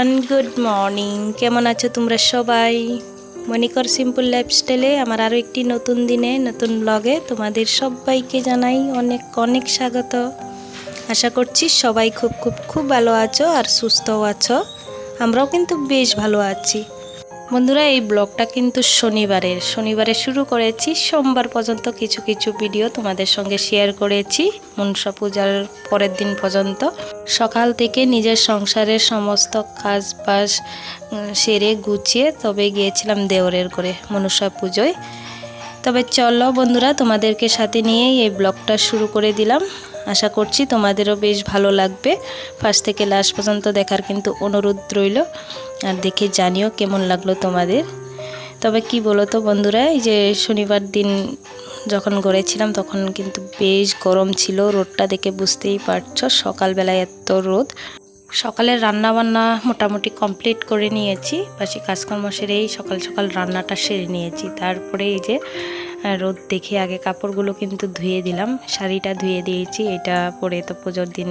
Everyone good morning কেমন আছো তোমরা সবাই? মনিকর সিম্পল লাইফস্টাইলে আমার আরও একটি নতুন দিনে, নতুন ব্লগে তোমাদের সবাইকে জানাই অনেক অনেক স্বাগত। আশা করছি সবাই খুব খুব খুব ভালো আছো আর সুস্থও আছো। আমরাও কিন্তু বেশ ভালো আছি। বন্ধুরা এই ব্লগটা কিন্তু শনিবারের। শনিবারে শুরু করেছি সোমবার পর্যন্ত কিছু কিছু ভিডিও তোমাদের সঙ্গে শেয়ার করেছি মনসা পূজার পরের দিন পর্যন্ত। সকাল থেকে নিজের সংসারের সমস্ত কাজ উম, সেরে গুছিয়ে তবে গিয়েছিলাম দেওরের করে মনসা পুজোয়। তবে চলো বন্ধুরা তোমাদেরকে সাথে নিয়েই এই ব্লগটা শুরু করে দিলাম। আশা করছি তোমাদেরও বেশ ভালো লাগবে। ফার্স্ট থেকে লাস্ট পর্যন্ত দেখার কিন্তু অনুরোধ রইল। আর দেখে জানিও কেমন লাগল তোমাদের। তবে কি বলো তো বন্ধুরা, এই যে শনিবার দিন যখন গড়েছিলাম, তখন কিন্তু বেশ গরম ছিল। রোদটা দেখে বুঝতেই পারছ, সকালবেলায় এত রোদ। সকালের রান্না বান্না মোটামুটি কমপ্লিট করে নিয়েছি। পাশে কাজকর্ম সেরেই সকাল সকাল রান্নাটা সেরে নিয়েছি। তারপরে এই যে রোদ দেখে আগে কাপড়গুলো কিন্তু ধুয়ে দিলাম। শাড়িটা ধুয়ে দিয়েছি, এটা পরে তো পুজোর দিন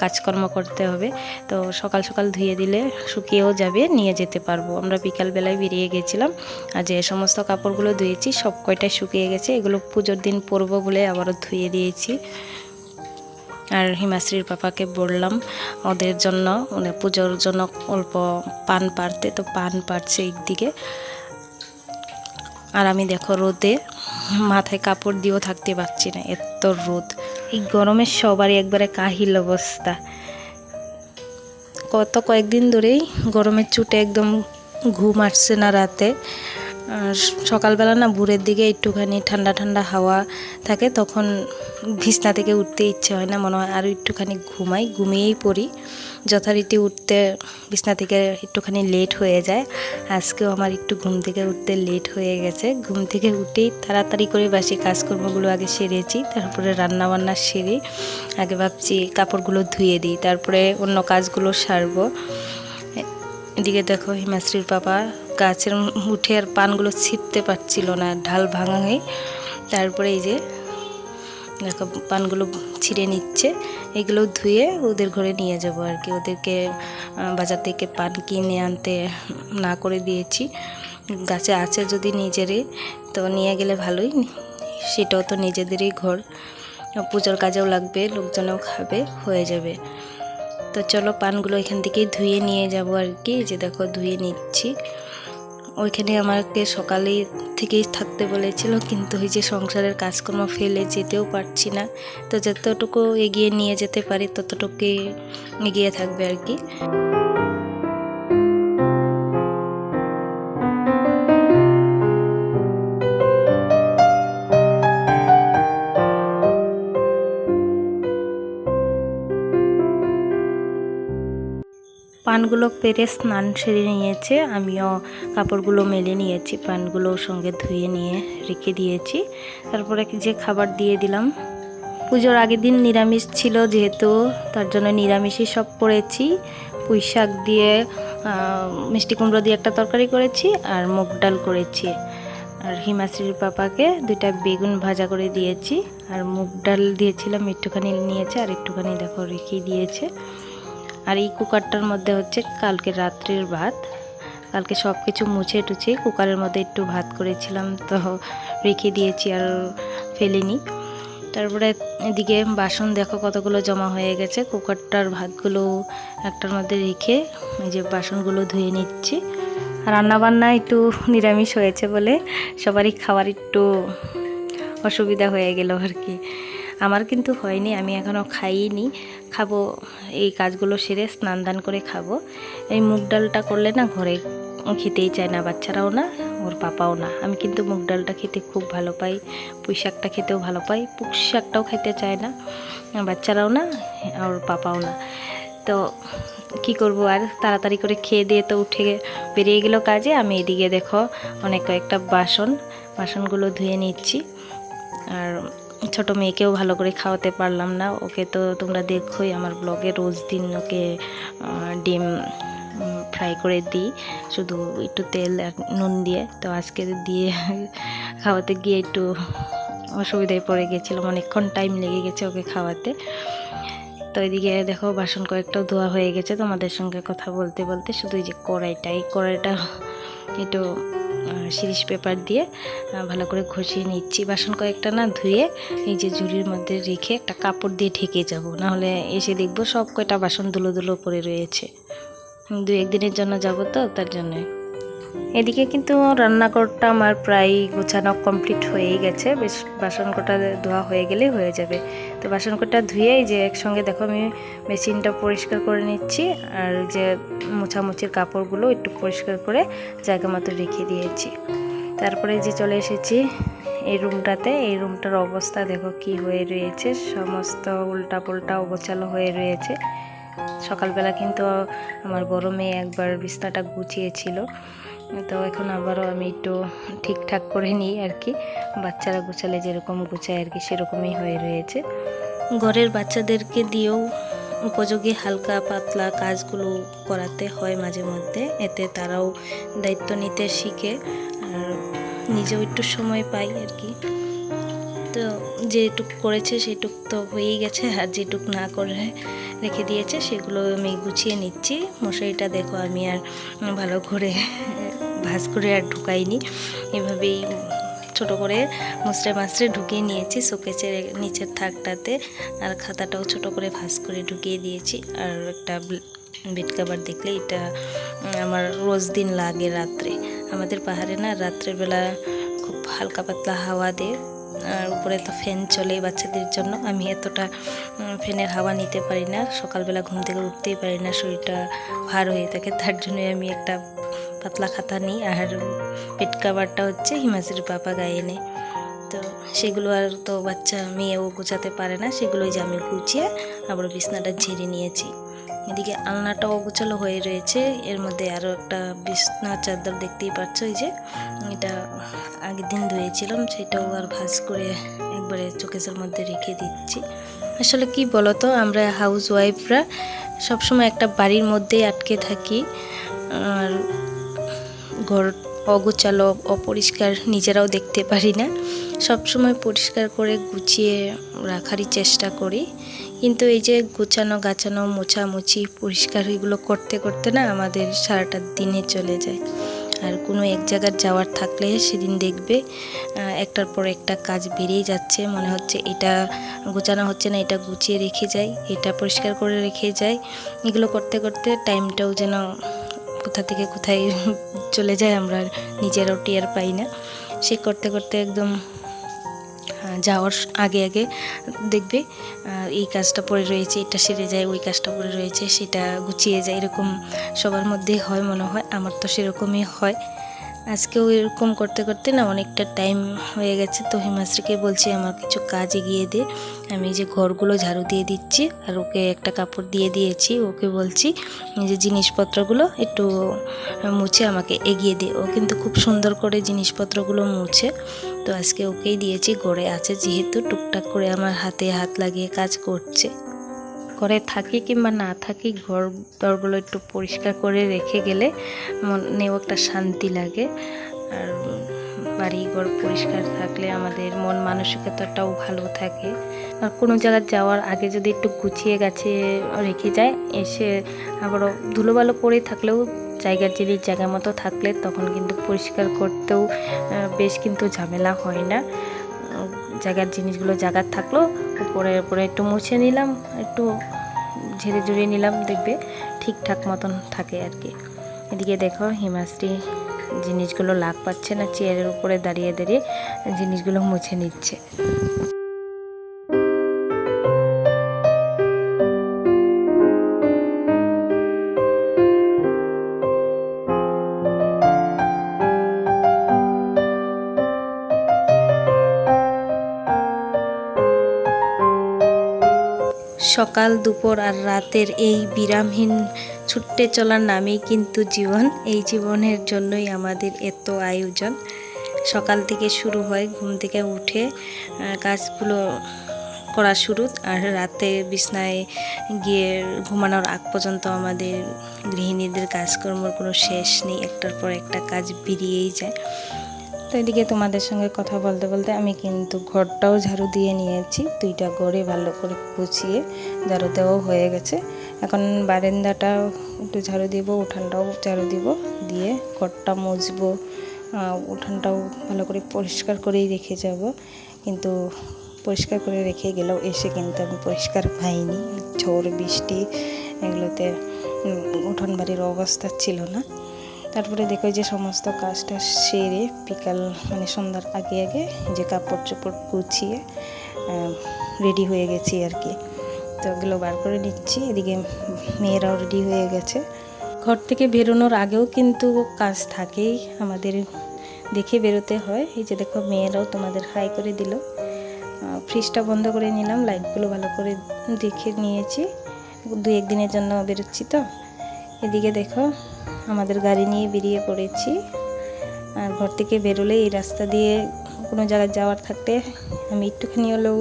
কাজকর্ম করতে হবে। তো সকাল সকাল ধুয়ে দিলে শুকিয়েও যাবে, নিয়ে যেতে পারব। আমরা বিকালবেলায় বেরিয়ে গেছিলাম, আর যে সমস্ত কাপড়গুলো ধুয়েছি সব কয়টাই শুকিয়ে গেছে, এগুলো পুজোর দিন পরবো বলে আবারও ধুয়ে দিয়েছি। আর হিমাশ্রীর পাপাকে বললাম, ওদের জন্য মানে পুজোর জন্য অল্প পান পারতে তো পান পারছে একদিকে। আর আমি দেখো রোদে মাথায় কাপড় দিয়েও থাকতে পারছি না, এত রোদ। এই গরমের সবারই একবারে কাহিল অবস্থা। কত কয়েকদিন ধরেই গরমের চুটে একদম ঘুম আসছে না রাতে। সকালবেলা না ভোরের দিকে একটুখানি ঠান্ডা ঠান্ডা হাওয়া থাকে, তখন বিছনা থেকে উঠতে ইচ্ছে হয় না, মনে হয় আরও একটুখানি ঘুমাই, ঘুমিয়েই পড়ি। যথারীতি উঠতে বিছনা থেকে একটুখানি লেট হয়ে যায়। আজকেও আমার একটু ঘুম থেকে উঠতে লেট হয়ে গেছে। ঘুম থেকে উঠেই তাড়াতাড়ি করে বাসি কাজকর্মগুলো আগে সেরেছি, তারপরে রান্না বান্না সেরে আগে ভাবছি কাপড়গুলো ধুয়ে দিই, তারপরে অন্য কাজগুলো সারবো। এদিকে দেখো হিমাশ্রীর পাপা গাছের উঠে আর পানগুলো ছিটতে পারছিল না, ঢাল ভাঙা হয়ে তারপরে এই যে দেখো, পানগুলো ছিঁড়ে নিচ্ছে। এগুলো ধুয়ে ওদের ঘরে নিয়ে যাব আর কি। ওদেরকে বাজার থেকে পান কিনে আনতে না করে দিয়েছি। গাছে আছে যদি নিজেরই, তো নিয়ে গেলে ভালোই। সেটাও তো নিজেদেরই ঘর। পুজোর কাজেও লাগবে, লোকজনেও খাবে, হয়ে যাবে। তো চলো, পানগুলো এখান থেকেই ধুয়ে নিয়ে যাব আর কি। যে দেখো, ধুয়ে নিচ্ছি। ওইখানে আমাকে সকালে থেকেই থাকতে বলেছিল, কিন্তু ওই যে সংসারের কাজকর্ম ফেলে যেতেও পারছি না। তো যতটুকু এগিয়ে নিয়ে যেতে পারি ততটুকু এগিয়ে থাকবে আর কি। পানগুলো পেরে স্নান সেরে নিয়েছে, আমিও কাপড়গুলো মেলে নিয়েছি, পানগুলো সঙ্গে ধুয়ে নিয়ে রেখে দিয়েছি। তারপরে যে খাবার দিয়ে দিলাম? পুজোর আগের দিন নিরামিষ ছিল যেহেতু, তার জন্য নিরামিষই সব করেছি। পুঁই শাক দিয়ে মিষ্টি কুমড়ো দিয়ে একটা তরকারি করেছি আর মুগ ডাল করেছি। আর হিমাশ্রীর পাপাকে দুইটা বেগুন ভাজা করে দিয়েছি। আর মুগ ডাল দিয়েছিলাম, একটুখানি নিয়েছে আর একটুখানি দেখো রেখে দিয়েছে। আর এই কুকারটার মধ্যে হচ্ছে কালকে রাত্রির ভাত। কালকে সব কিছু মুছে টুছে কুকারের মধ্যে একটু ভাত করেছিলাম, তো রেখে দিয়েছি আর ফেলিনি। তারপরে এদিকে বাসন দেখো কতগুলো জমা হয়ে গেছে। কুকারটার ভাতগুলো একটার মধ্যে রেখে এই যে বাসনগুলো ধুয়ে নিচ্ছি। রান্না বান্না একটু নিরামিষ হয়েছে বলে সবারই খাওয়ার একটু অসুবিধা হয়ে গেল আর কি। আমার কিন্তু হয়নি, আমি এখনও খাইনি। খাব, এই কাজগুলো সেরে স্নান দান করে খাব। এই মুগ ডালটা করলে না ঘরে খেতেই চায় না, বাচ্চারাও না, ওর পাপাও না। আমি কিন্তু মুগ ডালটা খেতে খুব ভালো পাই, পুঁই শাকটা খেতেও ভালো পাই পুঁক শাকটাও খেতে চায় না, বাচ্চারাও না, ওর পাপাও না। তো কি করব আর, তাড়াতাড়ি করে খেয়ে দিয়ে তো উঠে বেরিয়ে গেল কাজে। আমি এদিকে দেখো, অনেক কয়েকটা বাসন, বাসনগুলো ধুয়ে নিচ্ছি। আর ছোট মেয়েকেও ভালো করে খাওয়াতে পারলাম না। ওকে তো তোমরা দেখোই, আমার ব্লগে রোজ দিন ওকে ডিম ফ্রাই করে দিই। শুধু একটু তেল আর নুন দিয়ে। তো আজকে দিয়ে খাওয়াতে গিয়ে একটু অসুবিধায় পড়ে গেছিলাম। অনেকক্ষণ টাইম লেগে গেছে ওকে খাওয়াতে। তো এদিকে দেখো, বাসন কয়েকটাও ধোয়া হয়ে গেছে। তোমাদের সঙ্গে কথা বলতে বলতে শুধু যে কড়াইটা, এই কড়াইটা একটু সিরিজ পেপার দিয়ে ভালো করে ঘষিয়ে নিচ্ছি। বাসন কয়েকটা না ধুয়ে এই যে ঝুড়ির মধ্যে রেখে একটা কাপড় দিয়ে ঢেকে যাব। নাহলে এসে দেখব সব কয়টা বাসন ধুলো দুলো পড়ে রয়েছে। দু একদিনের জন্য যাব তো, তার জন্যে। এদিকে কিন্তু রান্নাঘরটা আমার প্রায় গোছানো কমপ্লিট হয়েই গেছে। বেশ বাসন কটা ধোয়া হয়ে গেলেই হয়ে যাবে। তো বাসন কটা ধুয়ে যে একসঙ্গে দেখো আমি মেশিনটা পরিষ্কার করে নিচ্ছি। আর যে মোছামুছির কাপড়গুলো একটু পরিষ্কার করে জায়গা মতো রেখে দিয়েছি। তারপরে যে চলে এসেছি এই রুমটাতে। এই রুমটার অবস্থা দেখো কি হয়ে রয়েছে। সমস্ত উল্টা পুল্টা অবচালো হয়ে রয়েছে। সকালবেলা কিন্তু আমার মেয়ে একবার বিছনাটা গুছিয়েছিল। তো এখন আবারও আমি একটু ঠিকঠাক করে নিই আর কি। বাচ্চারা গুছালে যেরকম গুছায় আর কি, সেরকমই হয়ে রয়েছে। ঘরের বাচ্চাদেরকে দিয়েও উপযোগী হালকা পাতলা কাজগুলো করাতে হয় মাঝে মধ্যে। এতে তারাও দায়িত্ব নিতে শিখে আর নিজেও একটু সময় পাই আর কি। তো যেটুক করেছে সেটুক তো হয়েই গেছে, আর যেটুক না করে রেখে দিয়েছে সেগুলো আমি গুছিয়ে নিচ্ছি। মশারিটা দেখো, আমি আর ভালো করে ভাজ করে আর ঢুকাইনি। এভাবেই ছোট করে মুসড়ে মাসড়ে ঢুকিয়ে নিয়েছি শোকেচের নিচের থাকটাতে। আর খাতাটাও ছোট করে ভাজ করে ঢুকিয়ে দিয়েছি। আর একটা বেড কাভার দেখলে এটা আমার রোজ দিন লাগে রাত্রে। আমাদের পাহাড়ে না রাত্রের বেলা খুব হালকা পাতলা হাওয়া দেয়। আর উপরে তো ফ্যান চলে বাচ্চাদের জন্য। আমি এতটা ফ্যানের হাওয়া নিতে পারি না। সকালবেলা ঘুম থেকে উঠতেই পারি না, শরীরটা ভার হয়ে থাকে। তার জন্যই আমি একটা পাতলা খাতা নিই, আর পেট কাভারটা হচ্ছে হিমাশ্রীর পাপা গায়ে নেয় তো সেগুলো আর তো বাচ্চা মেয়েও গুছাতে পারে না, সেগুলোই যে আমি গুছিয়ে আবার বিছনাটা ঝেড়ে নিয়েছি। এদিকে আলনাটাও গোছালো হয়ে রয়েছে, এর মধ্যে আরও একটা বিছনা চাদর দেখতেই পাচ্ছ এই যে, এটা আগের দিন ধুয়েছিলাম, সেটাও আর ভাজ করে একবারে চোকেসের মধ্যে রেখে দিচ্ছি। আসলে কি বলতো, আমরা হাউস ওয়াইফরা সবসময় একটা বাড়ির মধ্যেই আটকে থাকি, আর ঘর অগোছালো, অপরিষ্কার, নিজেরাও দেখতে পারি না। সব সময় পরিষ্কার করে গুছিয়ে রাখারই চেষ্টা করি। কিন্তু এই যে গোছানো, গাছানো, মোছামুছি, পরিষ্কার এগুলো করতে করতে না আমাদের সারাটা দিনে চলে যায়। আর কোনো এক জায়গার যাওয়ার থাকলে সেদিন দেখবে একটার পর একটা কাজ বেরিয়ে যাচ্ছে। মনে হচ্ছে এটা গোছানো হচ্ছে না, এটা গুছিয়ে রেখে যাই, এটা পরিষ্কার করে রেখে যাই। এগুলো করতে করতে টাইমটাও যেন কোথা থেকে কোথায় চলে যায় আমরা নিজেরও টের পাই না। সে করতে করতে একদম যাওয়ার আগে আগে দেখবে এই কাজটা পড়ে রয়েছে, এটা সেরে যায়, ওই কাজটা পড়ে রয়েছে, সেটা গুছিয়ে যায়, এরকম সবার মধ্যেই হয় মনে হয়, আমার তো সেরকমই হয়। আজকেও এরকম করতে করতে না অনেকটা টাইম হয়ে গেছে। তো হিমাশ্রীকে বলছি, আমার কিছু কাজ এগিয়ে দে। আমি যে ঘরগুলো ঝাড়ু দিয়ে দিচ্ছি, আর ওকে একটা কাপড় দিয়ে দিয়েছি। ওকে বলছি যে জিনিসপত্রগুলো একটু মুছে আমাকে এগিয়ে দে। ও কিন্তু খুব সুন্দর করে জিনিসপত্রগুলো মুছে। তো আজকে ওকেই দিয়েছি গড়ে আছে। যেহেতু টুকটাক করে আমার হাতে হাত লাগিয়ে কাজ করছে। ঘরে থাকি কিংবা না থাকি ঘর দরগুলো একটু পরিষ্কার করে রেখে গেলে মনেও একটা শান্তি লাগে। আর বাড়ি ঘর পরিষ্কার থাকলে আমাদের মন মানসিকতাটাও ভালো থাকে। আর কোনো জায়গায় যাওয়ার আগে যদি একটু গুছিয়ে গাছে রেখে যায়, এসে আবারও ধুলোবালো পড়ে থাকলেও জায়গার জিনিস জায়গা মতো থাকলে তখন কিন্তু পরিষ্কার করতেও বেশ কিন্তু ঝামেলা হয় না। জায়গার জিনিসগুলো জায়গার থাকল উপরে উপরে একটু মুছে নিলাম, একটু ঝেড়ে ঝুড়িয়ে নিলাম, দেখবে ঠিকঠাক মতন থাকে আর কি। এদিকে দেখো হিমাশ্রী জিনিসগুলো লাগ পাচ্ছে না, চেয়ারের উপরে দাঁড়িয়ে দাঁড়িয়ে জিনিসগুলো মুছে নিচ্ছে। সকাল, দুপুর আর রাতের এই বিরামহীন ছুটে চলার নামেই কিন্তু জীবন। এই জীবনের জন্যই আমাদের এত আয়োজন। সকাল থেকে শুরু হয়, ঘুম থেকে উঠে কাজগুলো করা শুরু আর রাতে বিছনায় গিয়ে ঘুমানোর আগ পর্যন্ত আমাদের গৃহিণীদের কাজকর্মর কোনো শেষ নেই। একটার পর একটা কাজ বেরিয়েই যায়। তো এদিকে তোমাদের সঙ্গে কথা বলতে বলতে আমি কিন্তু ঘরটাও ঝাড়ু দিয়ে নিয়েছি, দুইটা ঘরে ভালো করে গুছিয়ে ঝাড়ু দেওয়াও হয়ে গেছে। এখন বারান্দাটা একটু ঝাড়ু দিব, উঠানটাও ঝাড়ু দিব, দিয়ে ঘরটা মুছবো উঠানটাও ভালো করে পরিষ্কার করেই রেখে যাব। কিন্তু পরিষ্কার করে রেখে গেলেও এসে কিন্তু আমি পরিষ্কার পাইনি। ঝড়, বৃষ্টি এগুলোতে উঠোন বাড়ির অবস্থা ছিল না। তারপরে দেখো যে সমস্ত কাজটা সেরে বিকাল মানে সন্ধ্যার আগে আগে যে কাপড় চোপড় গুছিয়ে রেডি হয়ে গেছি আর কি। তো ওগুলো বার করে নিচ্ছি, এদিকে মেয়েরাও রেডি হয়ে গেছে। ঘর থেকে বেরোনোর আগেও কিন্তু কাজ থাকেই, আমাদের দেখে বেরোতে হয়। এই যে দেখো মেয়েরাও তোমাদের হাই করে দিল। ফ্রিজটা বন্ধ করে নিলাম লাইটগুলো ভালো করে দেখে নিয়েছি। দু একদিনের জন্য বেরোচ্ছি তো। এদিকে দেখো আমাদের গাড়ি নিয়ে বেরিয়ে পড়েছি। আর ঘর থেকে বেরোলে এই রাস্তা দিয়ে কোনো জায়গায় যাওয়ার থাকতে আমি একটুখানি হলেও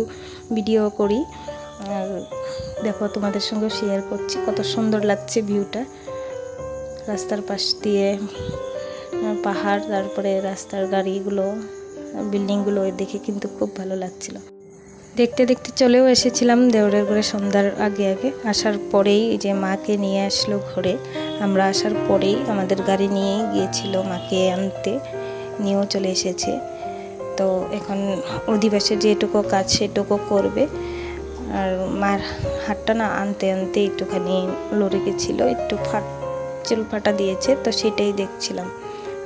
ভিডিও করি। আর দেখো তোমাদের সঙ্গে শেয়ার করছি, কত সুন্দর লাগছে ভিউটা রাস্তার পাশ দিয়ে পাহাড়, তারপরে রাস্তার গাড়িগুলো বিল্ডিংগুলো দেখে কিন্তু খুব ভালো লাগছিল। দেখতে দেখতে চলেও এসেছিলাম দেওরের ঘরে সন্ধ্যার আগে আগে। আসার পরেই যে মাকে নিয়ে আসলো ঘরে। আমরা আসার পরেই আমাদের গাড়ি নিয়ে গিয়েছিল মাকে আনতে, নিয়েও চলে এসেছে। তো এখন অধিবাসের যেটুকু কাজ সেটুকু করবে। আর মার হাতটা না আনতে আনতে একটুখানি লড়ে গেছিল, একটু ফাট চুল ফাটা দিয়েছে, তো সেটাই দেখছিলাম।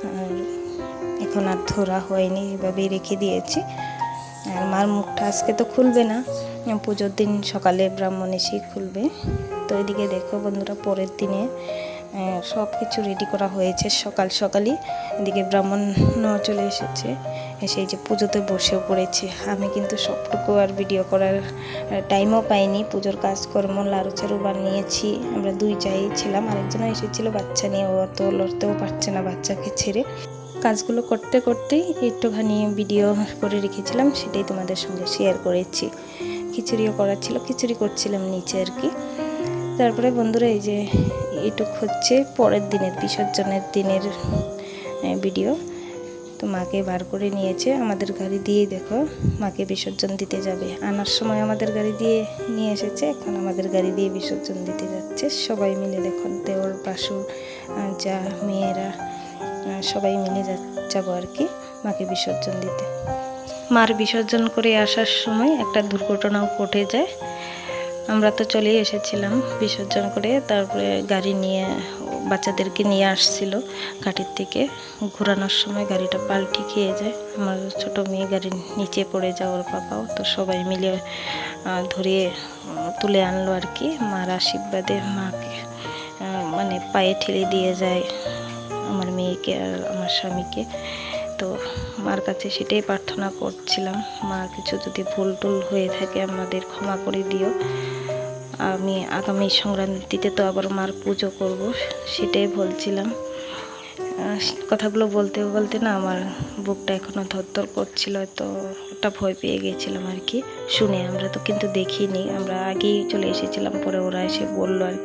আর এখন আর ধরা হয়নি, এভাবেই রেখে দিয়েছি। আর মার মুখটা আজকে তো খুলবে না, পুজোর দিন সকালে ব্রাহ্মণ এসেই খুলবে। তো এদিকে দেখো বন্ধুরা, পরের দিনে সব কিছু রেডি করা হয়েছে সকাল সকালই। এদিকে ব্রাহ্মণও চলে এসেছে, এসে এই যে পুজোতে বসেও পড়েছে। আমি কিন্তু সবটুকু আর ভিডিও করার টাইমও পাইনি। পুজোর কাজকর্ম, লাড়ু চারু বানিয়েছি। আমরা দুই চাই ছিলাম আরেকজনও এসেছিল বাচ্চা নিয়ে। ও তো লড়তেও পারছে না বাচ্চাকে ছেড়ে। কাজগুলো করতে করতেই একটুখানি ভিডিও করে রেখেছিলাম, সেটাই তোমাদের সঙ্গে শেয়ার করেছি। খিচুড়িও করার ছিল, খিচুড়ি করছিলাম নিচে আর কি। তারপরে বন্ধুরা, এই যে এটুক হচ্ছে পরের দিনের বিসর্জনের দিনের ভিডিও তো মাকে বার করে নিয়েছে আমাদের গাড়ি দিয়ে দেখো মাকে বিসর্জন দিতে যাবে। আনার সময় আমাদের গাড়ি দিয়ে নিয়ে এসেছে এখন আমাদের গাড়ি দিয়ে বিসর্জন দিতে যাচ্ছে। সবাই মিলে দেখো দেওর আহ, যা মেয়েরা সবাই মিলে যা- যাব আর কি মাকে বিসর্জন দিতে। মার বিসর্জন করে আসার সময় একটা দুর্ঘটনাও ঘটে যায়। আমরা তো চলেই এসেছিলাম বিসর্জন করে, তারপরে গাড়ি নিয়ে বাচ্চাদেরকে নিয়ে আসছিল ঘাটির থেকে। ঘোরানোর সময় গাড়িটা পাল্টি খেয়ে যায়। আমার ছোট মেয়ে গাড়ির নিচে পড়ে যায়, ওর বাবাও তো সবাই মিলে ধরে তুলে আনলো আর কি। মার আশীর্বাদে মাকে মানে পায়ে ঠেলে দিয়ে যায় আমার মেয়েকে আর আমার স্বামীকে। তো মার কাছে সেটাই প্রার্থনা করছিলাম। মা, কিছু যদি ভুল টুল হয়ে থাকে আমাদের ক্ষমা করে দিও। আমি আগামী সংক্রান্তিতে তো আবার মার পুজো করব, সেটাই বলছিলাম। কথাগুলো বলতে বলতে না আমার বুকটা এখনও ধরধর করছিল, তো ওটা ভয় পেয়ে গেছিলাম আর কি। শুনে আমরা তো কিন্তু দেখিনি। আমরা আগেই চলে এসেছিলাম, পরে ওরা এসে বলল আর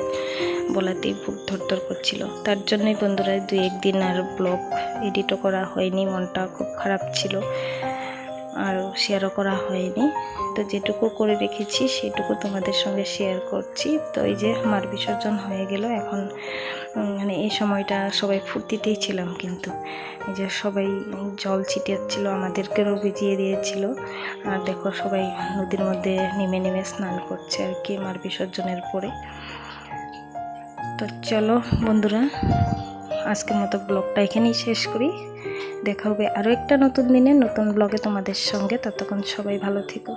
বলাতেই বুক ধরধর করছিল। তার জন্যই বন্ধুরা দু একদিন আর ব্লগ এডিটও করা হয়নি, মনটা খুব খারাপ ছিল। আর শেয়ারও করা হয়নি। তো যেটুকু করে রেখেছি, সেটুকু তোমাদের সঙ্গে শেয়ার করছি। তো এই যে মার বিসর্জন হয়ে গেল, এখন মানে এই সময়টা সবাই ফুর্তিতেই ছিলাম কিন্তু। এই যে সবাই জল ছিটিয়েছিল আমাদেরকেও ভিজিয়ে দিয়েছিল। আর দেখো সবাই নদীর মধ্যে নেমে নেমে স্নান করছে আর কি মার বিসর্জনের পরে। তো চলো বন্ধুরা, আজকের মতো ব্লগটা এখানেই শেষ করি। দেখা হবে আরও একটা নতুন দিনে নতুন ব্লগে তোমাদের সঙ্গে। ততক্ষণ সবাই ভালো থেকো।